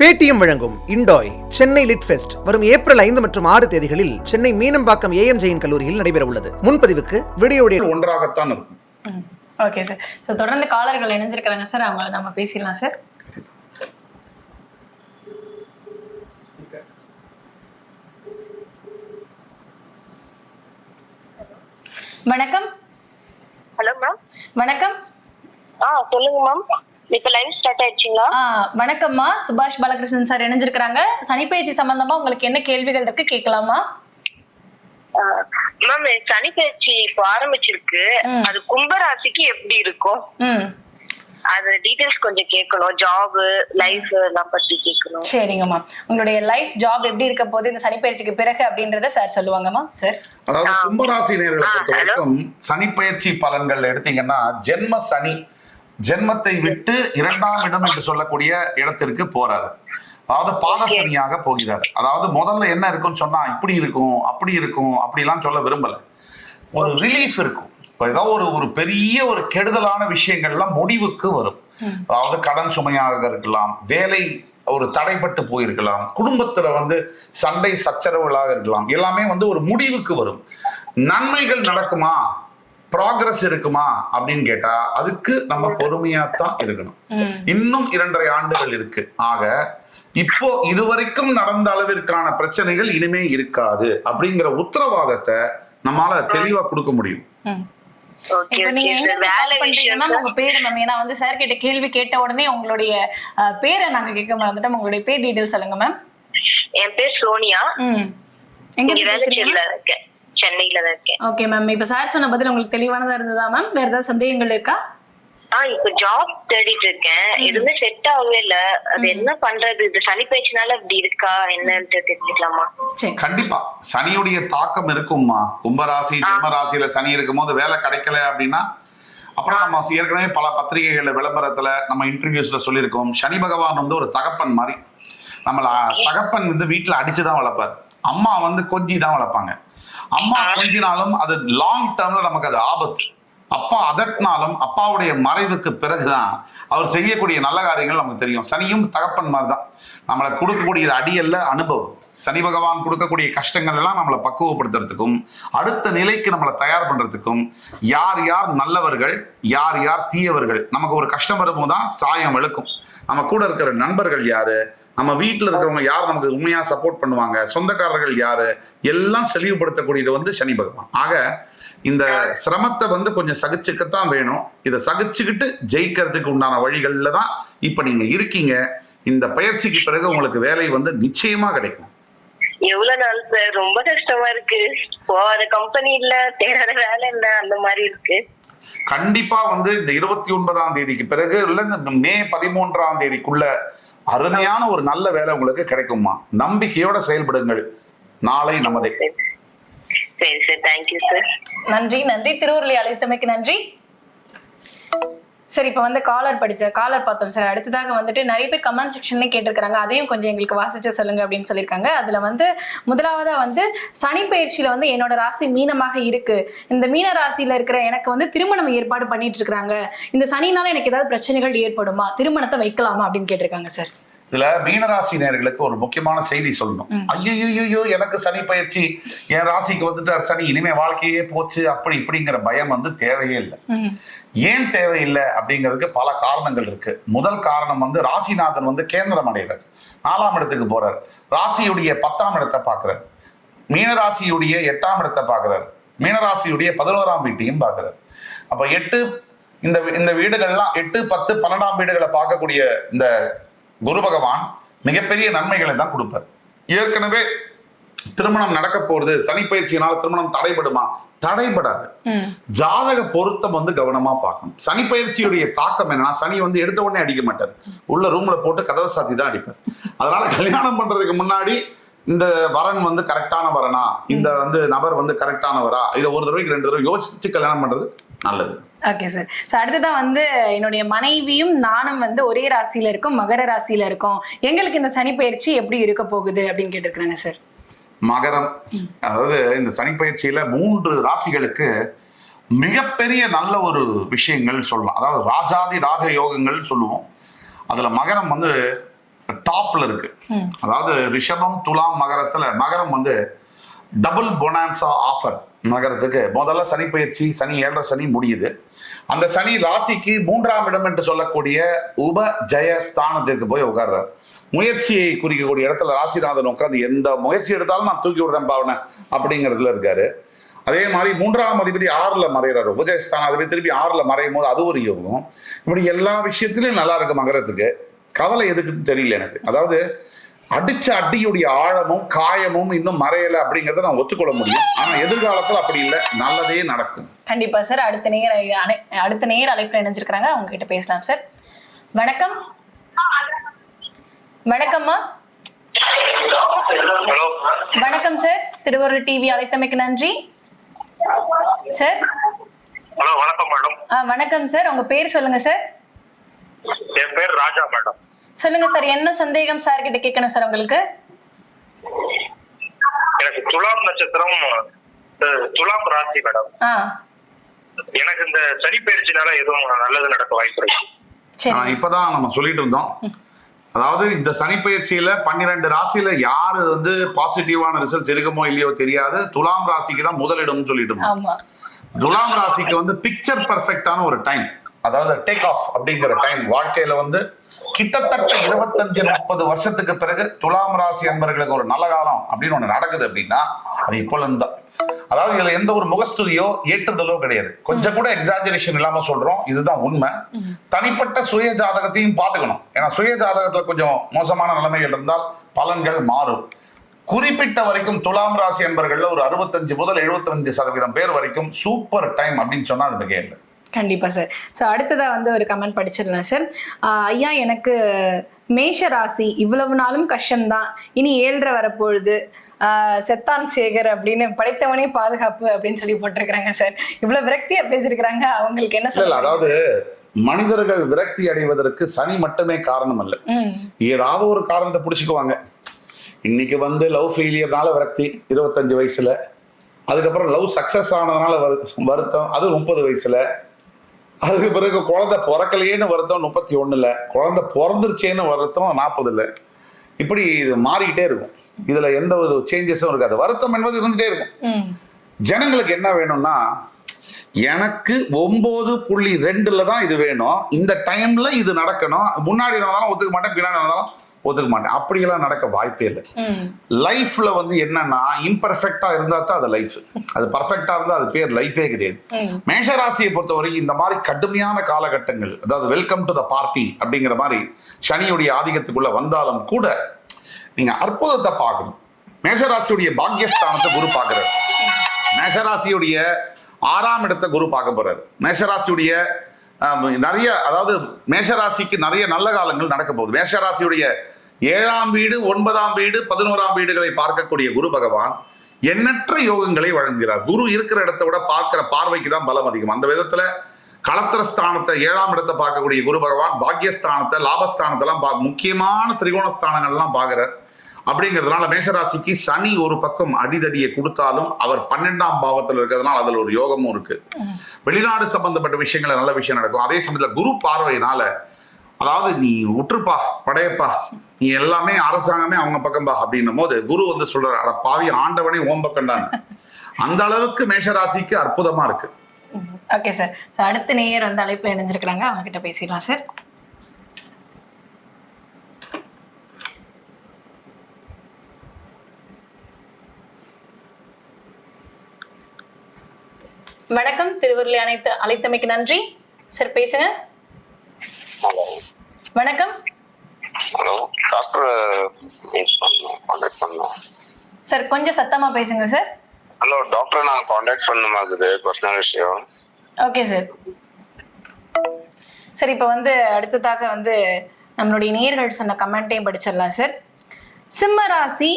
Paytm வழங்கும் இண்டோய் Chennai lit fest வரும் ஏப்ரல் ஐந்து மற்றும் ஆறு தேதிகளில் சென்னை மீனம்பாக்கம் ஏஎம் ஜெயின் கல்லூரியில் நடைபெற உள்ளது. முன்பதிவுக்கு வீடியோடைய ஒன்றாகத்தான் இருக்கும். ஓகே சார் ஸோ தொடர்ந்து காலர்கள் இணைஞ்சிருக்கிறாங்க சார் அவங்கள நம்ம பேசிடலாம் சார் வணக்கம். ஹலோ மேம் வணக்கம். ஆ சொல்லுங்க மேம் இப்போ லைவ் ஸ்டார்ட் ஆயிடுச்சுங்களா? ஆ வணக்கம்மா. சுபாஷ் பாலகிருஷ்ணன் சார் இணைஞ்சிருக்கிறாங்க. சனிப்பயிற்சி சம்பந்தமா உங்களுக்கு என்ன கேள்விகள் இருக்கு கேட்கலாமா? மேம் சனிப்பயிற்சி இப்போ ஆரம்பிச்சிருக்கு. அது கும்பராசிக்கு எப்படி இருக்கும்? ம். அது டீடைல்ஸ் கொஞ்சம் கேட்கணும். ஜாப் லைஃப் எல்லாம் பத்தி கேட்கணும். சரிங்கம்மா. உங்களுடைய லைஃப் ஜாப் எப்படி இருக்க போகுது? இந்த சனிப்பயிற்சிக்கு பிறகு அப்படின்றத சார் சொல்லுவாங்கம்மா. சார் அதாவது. கும்பராசி நேர்களை ஆ, பொறுத்த வரைக்கும் சனி பயிற்சி பலன்கள் எடுத்தீங்கன்னா ஜென்ம சனி ஜென்மத்தை விட்டு இரண்டாம் இடம் என்று சொல்லக்கூடிய இடத்திற்கு போறாரு. அதாவது பாத சனியாக போகிறார். அதாவது முதல்ல என்ன இருக்கும்னு சொன்னா இப்படி இருக்கும் அப்படி இருக்கும் அப்படிலாம் சொல்ல விரும்பல. ஒரு ரிலீஃப் இருக்கும். ஏதோ ஒரு ஒரு பெரிய ஒரு கெடுதலான விஷயங்கள்லாம் முடிவுக்கு வரும். அதாவது கடன் சுமையாக இருக்கலாம் வேலை ஒரு தடைப்பட்டு போயிருக்கலாம் குடும்பத்துல வந்து சண்டை சச்சரவுகளாக இருக்கலாம் எல்லாமே வந்து ஒரு முடிவுக்கு வரும். நன்மைகள் நடக்குமா? ப்ராக்ரஸ் இருக்குமா அப்படின்னு கேட்டா அதுக்கு நம்ம பொறுமையாத்தான் இருக்கணும். ம். இன்னும் இரண்டரை ஆண்டுகள் இருக்கு. ஆக இப்போ இதுவரைக்கும் நடந்த அளவிற்கான பிரச்சனைகள் இனிமே இருக்காது அப்படிங்கிற உத்தரவாதத்தை நம்மால தெளிவா கொடுக்க முடியும். வேலை உங்க பேரு மேம் ஏன்னா வந்து சார் கிட்ட கேள்வி கேட்ட உடனே உங்களுடைய பேரை நாங்க கேட்க மறந்துட்டோம் உங்களுடைய பேர் டீடைல் சொல்லுங்க மேம் என் பேர் சோனியா. ம். எங்க வேலைச்சேரியில இருக்கேன். சென்னையில தான் இருக்கேன். ஓகே மேம் இப்ப சார் சொன்ன பதில் உங்களுக்கு தெளிவானதா இருந்ததா மேம் வேற ஏதாவது சந்தேகங்கள் இருக்கா? ஆ இப்போ ஜாப் தேடிட்டு இருக்கேன். எதுவுமே செட் ஆகவே இல்ல. அது என்ன பண்றது? இது சனி பயிற்சினால இப்படி இருக்கா? என்னன்ட்டு தெரிஞ்சுக்கலாமா? சரி. கண்டிப்பா. சனியுடைய தாக்கம் இருக்கும்மா. கும்பராசி ஜென்ம ராசியில சனி இருக்கும்போது வேலை கிடைக்கல அப்படின்னா அப்புறம் நம்ம ஏற்கனவே பல பத்திரிகைகள்ல விளம்பரத்துல நம்ம இன்டர்வியூஸ்ல சொல்லியிருக்கோம். சனி பகவான் வந்து ஒரு தகப்பன் மாதிரி. நம்மள தகப்பன் வந்து வீட்டுல அடிச்சுதான் வளர்ப்பார். அம்மா வந்து கொஞ்சி தான் வளர்ப்பாங்க. அம்மா கொஞ்சினாலும் அது லாங் டேர்ம்ல நமக்கு அது ஆபத்து. அப்பா அதட்டினாலும் அப்பாவுடைய மறைவுக்கு பிறகுதான் அவர் செய்யக்கூடிய நல்ல காரியங்கள் நமக்கு தெரியும். சனியும் தகப்பன் மாதிரி தான் நம்மளை கொடுக்கக்கூடிய அடியல்ல அனுபவம். சனி பகவான் கொடுக்கக்கூடிய கஷ்டங்கள் எல்லாம் நம்மளை பக்குவப்படுத்துறதுக்கும் அடுத்த நிலைக்கு நம்மளை தயார் பண்றதுக்கும் யார் யார் நல்லவர்கள் யார் யார் தீயவர்கள் நமக்கு ஒரு கஷ்டம் வரும்போது தான் சாயம் வெளுக்கும். நம்ம கூட இருக்கிற நண்பர்கள் யாரு? நம்ம வீட்டில் இருக்கிறவங்க யார் நமக்கு உண்மையா சப்போர்ட் பண்ணுவாங்க? சொந்தக்காரர்கள் யாரு? எல்லாம் தெளிவுபடுத்தக்கூடியது வந்து சனி பகவான். ஆக இந்த சிரமத்தை வந்து கொஞ்சம் சகிச்சுக்கத்தான் வேணும். இதை சகிச்சுக்கிட்டு ஜெயிக்கிறதுக்கு உண்டான வழிகள்ல தான் இப்ப நீங்க இருக்கீங்க. இந்த பயிற்சிக்கு பிறகு உங்களுக்கு வேலை வந்து நிச்சயமா கிடைக்கும். எவ்வளவு நாள் சார் ரொம்ப கஷ்டமா இருக்கு. போகாத கம்பெனி இல்ல தேடாத வேலை இல்ல அந்த மாதிரி இருக்கு. கண்டிப்பா வந்து இந்த இருபத்தி ஒன்பதாம் தேதிக்கு பிறகு இல்ல இந்த மே பதிமூன்றாம் தேதிக்குள்ள அருமையான ஒரு நல்ல வேலை உங்களுக்கு கிடைக்குமா நம்பிக்கையோட செயல்படுங்கள். நாளை நமதே. சரி சார். தேங்க்யூ சார் நன்றி நன்றி. திருவருளை அழைத்தமைக்கு நன்றி. சரி இப்போ வந்து காலர் படிச்ச காலர் பார்த்தோம் சார். அடுத்ததாக வந்துட்டு நிறைய பேர் கமெண்ட் செக்ஷன்ல கேட்டிருக்காங்க அதையும் கொஞ்சம் எங்களுக்கு வாசிச்சு சொல்லுங்க அப்படின்னு சொல்லியிருக்காங்க. அதுல வந்து முதலாவதா வந்து சனி பயிற்சியில வந்து என்னோட ராசி மீனமாக இருக்கு. இந்த மீன ராசியில இருக்கிற எனக்கு வந்து திருமணம் ஏற்பாடு பண்ணிட்டு இருக்கிறாங்க. இந்த சனினால எனக்கு ஏதாவது பிரச்சனைகள் ஏற்படுமா? திருமணத்தை வைக்கலாமா அப்படின்னு கேட்டிருக்காங்க சார். இதுல மீனராசி நேயர்களுக்கு ஒரு முக்கியமான செய்தி சொல்லணும். ஐயோ எனக்கு சனி பயிற்சி. என் ராசிக்கு வந்துட்டார் சனி. இனிமே வாழ்க்கையே போச்சு. அப்படி இப்படிங்கிற பயம் வந்து தேவையே இல்லை. ஏன் தேவையில்லை அப்படிங்கிறதுக்கு பல காரணங்கள் இருக்கு. முதல் காரணம் வந்து ராசிநாதன் வந்து கேந்திரம் அடைகிறார். நாலாம் இடத்துக்கு போறார். ராசியுடைய பத்தாம் இடத்தை பார்க்கிறார். மீனராசியுடைய எட்டாம் இடத்தை பார்க்கிறார். மீனராசியுடைய பதினோராம் வீட்டையும் பார்க்கிறார். அப்ப எட்டு இந்த இந்த வீடுகள்லாம் எட்டு பத்து பன்னெண்டாம் வீடுகளை பார்க்கக்கூடிய இந்த குரு பகவான் மிகப்பெரிய நன்மைகளை தான் கொடுப்பார். ஏற்கனவே திருமணம் நடக்க போறது சனி பயிற்சியினால திருமணம் தடைபடுமா? தடைபடாது. ஜாதக பொருத்தம் வந்து கவனமா பார்க்கணும். சனி பயிற்சியுடைய தாக்கம் என்னன்னா சனி வந்து எடுத்த உடனே அடிக்க மாட்டார். உள்ள ரூம்ல போட்டு கதவை சாத்தி தான் அடிப்பார். அதனால கல்யாணம் பண்றதுக்கு முன்னாடி இந்த வரன் வந்து கரெக்டான வரனா? இந்த வந்து நபர் வந்து கரெக்டானவரா? இதை ஒரு தடவைக்கு ரெண்டு தடவை யோசிச்சு கல்யாணம் பண்றது நல்லது. ஓகே சார் ஸோ அடுத்ததா வந்து என்னுடைய மனைவியும் நானும் வந்து ஒரே ராசியில இருக்கோம் மகர ராசியில இருக்கோம். எங்களுக்கு இந்த சனி பயிற்சி எப்படி இருக்க போகுது அப்படின்னு கேட்டிருக்காங்க சார் மகரம். அதாவது இந்த சனி பயிற்சியில மூன்று ராசிகளுக்கு மிகப்பெரிய நல்ல ஒரு விஷயங்கள் சொல்லலாம் அதாவது ராஜாதி ராஜ யோகங்கள் சொல்லுவோம். அதுல மகரம் வந்து டாப்ல இருக்கு. அதாவது ரிஷபம் துலாம் மகரத்துல மகரம் வந்து டபுள் பொனான்சா ஆஃபர் நகரத்துக்கு. முதல்ல சனி பயிற்சி சனி ஏழரை சனி முடியுது. அந்த சனி ராசிக்கு மூன்றாம் இடம் என்று சொல்லக்கூடிய உப ஜெய ஸ்தானத்திற்கு போய் உட்கார்றார். முயற்சியை குறிக்கக்கூடிய இடத்துல ராசிநாதன் உட்காந்து எந்த முயற்சி எடுத்தாலும் நான் தூக்கி விடுறேன் பாவனை அப்படிங்கிறதுல இருக்காரு. அதே மாதிரி மூன்றாம் அதிபதி ஆறுல மறைகிறார் உபஜயஸ்தான அதிபதி திருப்பி ஆறுல மறையும் போது அது ஒரு யோகம். இப்படி எல்லா விஷயத்திலையும் நல்லா இருக்கு மகரத்துக்கு. கவலை எதுக்குன்னு தெரியல எனக்கு. அதாவது அடிச்ச அடியுடைய ஆழமும் காயமும் இன்னும் மறையல அப்படிங்கறத நான் ஒத்துக்கொள்ள முடியும். ஆனா எதிர்காலத்துல அப்படி இல்லை. நல்லதே நடக்கும். கண்டிப்பா சார் அடுத்த நேர அடுத்த நேர அழைப்புல இணைஞ்சிருக்கிறாங்க. அவங்க கிட்ட பேசலாம் சார் வணக்கம். வணக்கம்மா. வணக்கம் சார் திருவள்ளூர் டிவி அழைத்தமைக்கு நன்றி. சார் ஹலோ வணக்கம் மேடம் ஆ வணக்கம் சார் உங்க பேர் சொல்லுங்க சார் என் பேர் ராஜா மேடம் சொல்லுங்க சார் என்ன சந்தேகம் சார் கிட்ட கேட்கணும் சார் உங்களுக்கு? எனக்கு துலாம் நட்சத்திரம் துலாம் ராசி மேடம். எனக்கு இந்த சனி பயிற்சினால எதுவும் நல்லது நடக்க வாய்ப்பு இருக்கு. இப்பதான் நம்ம சொல்லிட்டு இருந்தோம். அதாவது இந்த சனி பயிற்சியில பன்னிரெண்டு ராசியில யாரு வந்து பாசிட்டிவான ரிசல்ட்ஸ் இருக்குமோ இல்லையோ தெரியாது. துலாம் ராசிக்கு தான் முதலிடம்னு சொல்லிட்டு இருந்தோம். துலாம் ராசிக்கு வந்து பிக்சர் பர்ஃபெக்டான ஒரு டைம் அதாவது டேக் ஆஃப் அப்படிங்கிற டைம் வாழ்க்கையில வந்து கிட்டத்தட்ட இருபத்தஞ்சு முப்பது வருஷத்துக்கு பிறகு துலாம் ராசி அன்பர்களுக்கு ஒரு நல்ல காலம் அப்படின்னு ஒண்ணு நடக்குது அப்படின்னா அது இப்பொழுது தான் அதாவது இதுல எந்த ஒரு முகஸ்துதியோ ஏற்றுதலோ கிடையாது. கொஞ்சம் கூட எக்ஸாஜரேஷன் இல்லாம சொல்றோம். இதுதான் உண்மை. தனிப்பட்ட சுய ஜாதகத்தையும் பார்த்துக்கணும். ஏன்னா சுய ஜாதகத்துல கொஞ்சம் மோசமான நிலைமைகள் இருந்தால் பலன்கள் மாறும். குறிப்பிட்ட வரைக்கும் துலாம் ராசி என்பர்கள்ல ஒரு அறுபத்தஞ்சு முதல் 75% சதவீதம் பேர் வரைக்கும் சூப்பர் டைம் அப்படின்னு சொன்னா அது மிக இல்லை கண்டிப்பா சார் ஸோ அடுத்ததா வந்து ஒரு கமெண்ட் படிச்சிடலாம் சார் ஐயா எனக்கு மேஷ ராசி இவ்வளவு நாளும் கஷ்டம்தான். இனி ஏழ்ரை வரப்பொழுது செத்தான் சேகர் அப்படின்னு படைத்தவனே பாதுகாப்பு அப்படின்னு சொல்லி போட்டிருக்கிறாங்க சார் இவ்வளவு விரக்தியா பேசியிருக்கிறாங்க. அவங்களுக்கு என்ன சொல்ல அதாவது மனிதர்கள் விரக்தி அடைவதற்கு சனி மட்டுமே காரணம் அல்ல. ஏதாவது ஒரு காரணத்தை பிடிச்சுக்குவாங்க. இன்னைக்கு வந்து லவ் ஃபெயிலியர்னால விரக்தி இருபத்தஞ்சு வயசுல. அதுக்கப்புறம் லவ் சக்சஸ் ஆனதுனால வரு- வருத்தம் அது முப்பது வயசுல. அதுக்கு பிறகு குழந்தை பிறக்கலையேன்னு வருத்தம் முப்பத்தி ஒண்ணுல. குழந்தை பிறந்துருச்சேன்னு வருத்தம் நாற்பதுல இப்படி இது மாறிக்கிட்டே இருக்கும். இதுல எந்த ஒரு சேஞ்சஸும் இருக்காது. வருத்தம் என்பது இருந்துட்டே இருக்கும். ஜனங்களுக்கு என்ன வேணும்னா எனக்கு ஒன்பது புள்ளி ரெண்டுல தான் இது வேணும். இந்த டைம்ல இது நடக்கணும். முன்னாடி நடந்தாலும் ஒத்துக்க மாட்டேன் பின்னாடி நடந்தாலும் ஒத்துக்க மாட்டேன். அப்படியெல்லாம் நடக்க வாய்ப்பே இல்லை. லைஃப்ல வந்து என்னன்னா இம்பர்ஃபெக்டா இருந்தா தான் அது லைஃப் அது பர்ஃபெக்டா இருந்தா அது பேர் லைஃபே கிடையாது. மேஷராசியை பொறுத்த வரைக்கும் இந்த மாதிரி கடுமையான காலகட்டங்கள் அதாவது வெல்கம் டு த பார்ட்டி அப்படிங்கிற மாதிரி சனியுடைய ஆதிக்கத்துக்குள்ள வந்தாலும் கூட நீங்க அற்புதத்தை பார்க்கணும். மேஷராசியுடைய பாக்கியஸ்தானத்தை குரு பார்க்கிறார். மேஷராசியுடைய ஆறாம் இடத்தை குரு பார்க்க போறாரு. மேஷராசியுடைய நிறைய அதாவது மேஷராசிக்கு நிறைய நல்ல காலங்கள் நடக்க போகுது. மேஷராசியுடைய ஏழாம் வீடு ஒன்பதாம் வீடு பதினோராம் வீடுகளை பார்க்கக்கூடிய குரு பகவான் எண்ணற்ற யோகங்களை வழங்குகிறார். குரு இருக்கிற இடத்தை விட பார்க்கிற பார்வைக்கு தான் பலம் அதிகம். அந்த விதத்துல களத்திர ஸ்தானத்தை ஏழாம் இடத்தை பார்க்கக்கூடிய குரு பகவான் பாக்கியஸ்தானத்தை லாபஸ்தானத்தெல்லாம் பா முக்கியமான திரிகோணஸ்தானங்கள்லாம் பார்க்கிறார். அப்படிங்கிறதுனால மேஷராசிக்கு சனி ஒரு பக்கம் அடிதடியை கொடுத்தாலும் அவர் பன்னெண்டாம் பாவத்தில் இருக்கிறதுனால அதுல ஒரு யோகமும் இருக்கு. வெளிநாடு சம்பந்தப்பட்ட விஷயங்கள நல்ல விஷயம் நடக்கும். அதே சமயத்துல குரு பார்வையினால அதாவது நீ உற்றுப்பா படையப்பா. நீ எல்லாமே அரசாங்கமே அவங்க பக்கம்பா அப்படின்னும் போது குரு வந்து சொல்றாரு அட பாவி ஆண்டவனே ஓம் பக்கம்தான் அந்த அளவுக்கு மேஷராசிக்கு அற்புதமா இருக்கு. ஓகே சார் ஸோ அடுத்த நேயர் வந்து அழைப்புல இணைஞ்சிருக்கிறாங்க. அவங்க கிட்ட பேசிடலாம் சார் வணக்கம். திருவருளை அனைத்து அழைத்தமைக்கு நன்றி. சார் பேசுங்க. வணக்கம். ஹலோ டாக்டர் காண்டாக்ட் பண்ணோம் சார் கொஞ்சம் சத்தமா பேசுங்க சார். ஹலோ டாக்டர் நான் காண்டாக்ட் பண்ணுமாக்குது பர்சனல் விஷயம்? Okay sir. சரி இப்போ வந்து அடுத்ததாக வந்து நம்மளுடைய நேயர்கள் சொன்ன கமெண்ட்டையும் படிச்சிடலாம் சார். சிம்ம ராசி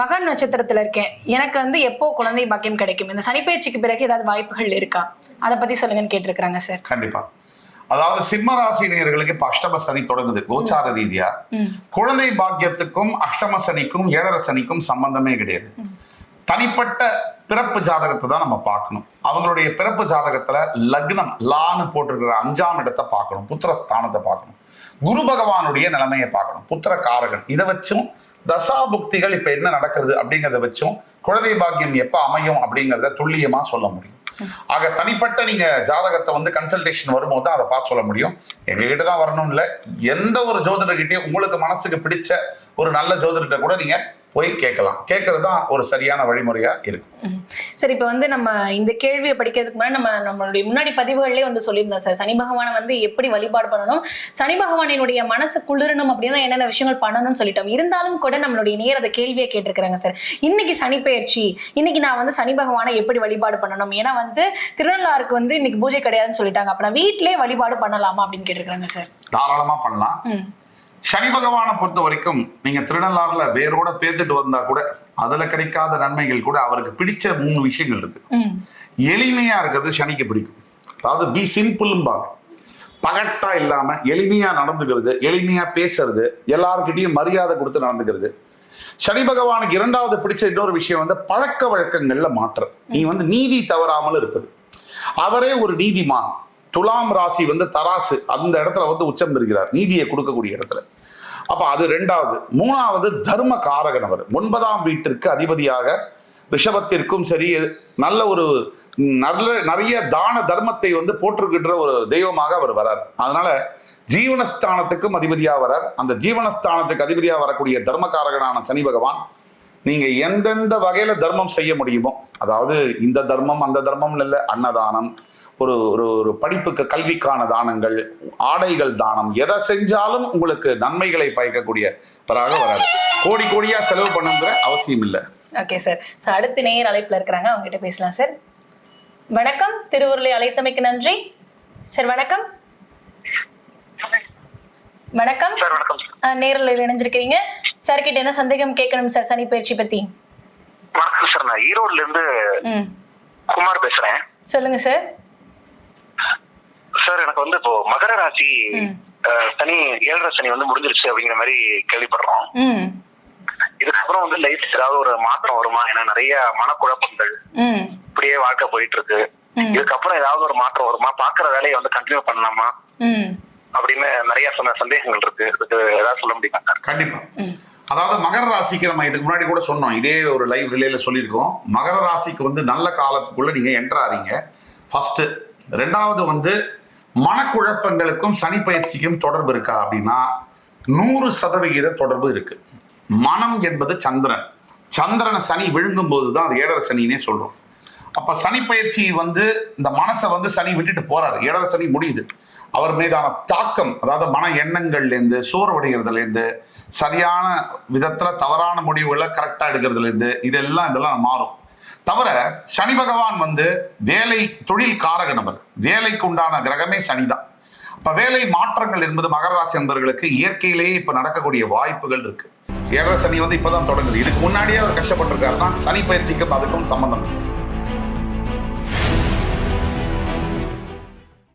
மகன் நட்சத்திரத்துல இருக்கேன். எனக்கு வந்து எப்போ குழந்தை பாக்கியம் கிடைக்கும்? இந்த சனிப்பயிற்சிக்கு பிறகு ஏதாவது வாய்ப்புகள் இருக்கா? அதை பத்தி சொல்லுங்கன்னு கேட்டிருக்கிறாங்க சார். கண்டிப்பா. அதாவது சிம்ம ராசி நேயர்களுக்கு இப்ப அஷ்டம சனி தொடங்குது கோச்சார ரீதியா. குழந்தை பாக்கியத்துக்கும் அஷ்டம சனிக்கும் ஏழரை சனிக்கும் சம்பந்தமே கிடையாது. தனிப்பட்ட பிறப்பு ஜாதகத்தை தான் நம்ம பார்க்கணும். அவங்களுடைய பிறப்பு ஜாதகத்துல லக்னம் லான்னு போட்டிருக்கிற அஞ்சாம் இடத்தை பார்க்கணும் புத்திரஸ்தானத்தை பார்க்கணும். குரு பகவானுடைய நிலைமையை பார்க்கணும் புத்திர காரகன் இதை வச்சும் தசாபுக்திகள் இப்ப என்ன நடக்கிறது அப்படிங்கிறத வச்சும் குழந்தை பாக்கியம் எப்ப அமையும் அப்படிங்கிறத துல்லியமா சொல்ல முடியும். ஆக தனிப்பட்ட நீங்க ஜாதகத்தை வந்து கன்சல்டேஷன் வரும்போது அதை பார்த்து சொல்ல முடியும். எங்ககிட்ட தான் வரணும் இல்ல. எந்த ஒரு ஜோதிடர்கிட்டயும் உங்களுக்கு மனசுக்கு பிடிச்ச ஒரு நல்ல ஜோதிடர்கிட்ட கூட நீங்க போய் கேட்கலாம். கேட்கறது தான் ஒரு சரியான வழிமுறையா இருக்கு. ம். சரி இப்போ வந்து நம்ம இந்த கேள்வியை படிக்கிறதுக்கு முன்னாடி நம்ம நம்மளுடைய முன்னாடி பதிவுகள்லேயே வந்து சொல்லியிருந்தோம் சார். சனி பகவானை வந்து எப்படி வழிபாடு பண்ணணும்? சனி பகவானினுடைய மனசு குளிரணும் அப்படின்னா என்னென்ன விஷயங்கள் பண்ணணும்னு சொல்லிட்டோம். இருந்தாலும் கூட நம்மளுடைய நேர் அதை கேள்வியை கேட்டிருக்கிறாங்க சார். இன்னைக்கு சனி பெயர்ச்சி இன்னைக்கு நான் வந்து சனி பகவானை எப்படி வழிபாடு பண்ணணும்? ஏன்னா வந்து திருநள்ளாருக்கு வந்து இன்னைக்கு பூஜை கிடையாதுன்னு சொல்லிட்டாங்க. அப்ப நான் வீட்டிலே வழிபாடு பண்ணலாமா அப்படின்னு கேட்டிருக்காங்க சார். தாராளமா பண்ணலாம். சனி பகவானை பொறுத்த வரைக்கும் நீங்க திருநள்ளாறுல வேரோட பேத்துட்டு வந்தா கூட அதுல கிடைக்காத நன்மைகள் கூட அவருக்கு பிடிச்ச மூணு விஷயங்கள் இருக்கு. எளிமையா இருக்கிறது சனிக்கு பிடிக்கும். அதாவது பி சிம்பிள்பாங்க பகட்டா இல்லாம எளிமையா நடந்துக்கிறது எளிமையா பேசுறது எல்லார்கிட்டயும் மரியாதை கொடுத்து நடந்துக்கிறது. சனி பகவானுக்கு இரண்டாவது பிடிச்ச இன்னொரு விஷயம் வந்து பழக்க வழக்கங்கள்ல மாற்றம். நீ வந்து நீதி தவறாமல் இருப்பது. அவரே ஒரு நீதிமான். துலாம் ராசி வந்து தராசு. அந்த இடத்துல வந்து உச்சம் பெறுகிறார். நீதியை கொடுக்கக்கூடிய இடத்துல. அப்ப அது ரெண்டாவது. மூணாவது தர்ம காரகன் அவர். ஒன்பதாம் வீட்டிற்கு அதிபதியாக ரிஷபத்திற்கும் சரி நல்ல ஒரு நல்ல நிறைய தான தர்மத்தை வந்து போற்றுகின்ற ஒரு தெய்வமாக அவர் வரார். அதனால ஜீவனஸ்தானத்துக்கும் அதிபதியாக வரார். அந்த ஜீவனஸ்தானத்துக்கு அதிபதியாக வரக்கூடிய தர்மகாரகனான சனி பகவான் நீங்க எந்தெந்த வகையில தர்மம் செய்ய முடியுமோ அதாவது இந்த தர்மம் அந்த தர்மம் இல்லை அன்னதானம் ஒரு ஒரு ஒரு படிப்புக்கு கல்விக்கான தானங்கள் ஆடைகள் தானம் எதை செஞ்சாலும் உங்களுக்கு நன்மைகளை பயக்கக்கூடியவராக வராது. கோடி கோடியா செலவு பண்ணுங்கிற அவசியம் இல்லை. ஓகே சார் ஸோ அடுத்து நேயர் அழைப்புல இருக்கிறாங்க. அவங்க கிட்ட பேசலாம் சார் வணக்கம். திருவுருளை அழைத்தமைக்கு நன்றி. சார் வணக்கம். வணக்கம். நேரில் இணைஞ்சிருக்கிறீங்க. சார் கிட்ட என்ன சந்தேகம் கேட்கணும் சார் சனி பயிற்சி பத்தி. வணக்கம் சார் நான் ஈரோட்ல இருந்து குமார் பேசுறேன். சொல்லுங்க சார் சார் எனக்கு வந்து இப்போ மகர ராசி சனி ஏழரை சனி வந்து முடிஞ்சிருச்சு அப்படிங்கிற மாதிரி கேள்விப்படுறோம். ம். இதுக்கப்புறம் வந்து லைஃப் ஏதாவது ஒரு மாற்றம் வருமா? ஏன்னா நிறைய மனக்குழப்பங்கள் ம். இப்படியே வாழ்க்கை போயிட்டு இருக்கு. இதுக்கப்புறம் ஏதாவது ஒரு மாற்றம் வருமா? பாக்குற வேலையை வந்து கண்டினியூ பண்ணலாமா? ம். அப்படின்னு நிறைய சொன்ன சந்தேகங்கள் இருக்கு. இதுக்கு ஏதாவது சொல்ல முடியுமா சார் கண்டிப்பா. அதாவது மகர ராசிக்கு நம்ம இதுக்கு முன்னாடி கூட சொன்னோம். இதே ஒரு லைவ் ரிலேல சொல்லியிருக்கோம். மகர ராசிக்கு வந்து நல்ல காலத்துக்குள்ள நீங்க என்ட்ராறீங்க ஃபர்ஸ்ட் ரெண்டாவது வந்து மனக்குழப்பங்களுக்கும் சனி பயிற்சிக்கும் தொடர்பு இருக்கா அப்படின்னா நூறு சதவிகித தொடர்பு இருக்கு. மனம் என்பது சந்திரன். சந்திரனை சனி விழுங்கும் போது தான் அது ஏழரை சனினே சொல்றோம். அப்ப சனி பயிற்சி வந்து இந்த மனசை வந்து சனி விட்டுட்டு போறாரு. ஏழரை சனி முடியுது. அவர் மீதான தாக்கம் அதாவது மன எண்ணங்கள்லேருந்து சோர்வடைகிறதுலேருந்து சரியான விதத்துல தவறான முடிவுகளை கரெக்டா எடுக்கிறதுலேருந்து இதெல்லாம் இதெல்லாம் மாறும். தவிர சனி பகவான் வந்து வேலை தொழில் காரக நபர். வேலைக்கு உண்டான கிரகமே சனிதான். இப்ப வேலை மாற்றங்கள் என்பது மகர ராசி என்பவர்களுக்கு இயற்கையிலேயே இப்ப நடக்கக்கூடிய வாய்ப்புகள் இருக்கு. ஏழரை சனி வந்து இப்பதான் தொடங்குது. இதுக்கு முன்னாடியே அவர் கஷ்டப்பட்டிருக்காருன்னா சனி பயிற்சிக்கும் அதுக்கும் சம்பந்தம்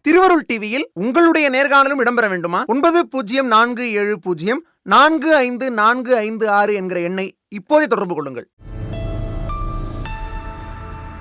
திருவருள் டிவியில் உங்களுடைய நேர்காணலும் இடம்பெற வேண்டுமா? ஒன்பது பூஜ்ஜியம் நான்கு ஏழு பூஜ்ஜியம் நான்கு ஐந்து நான்கு ஐந்து ஆறு என்கிற எண்ணை இப்போதே தொடர்பு கொள்ளுங்கள்.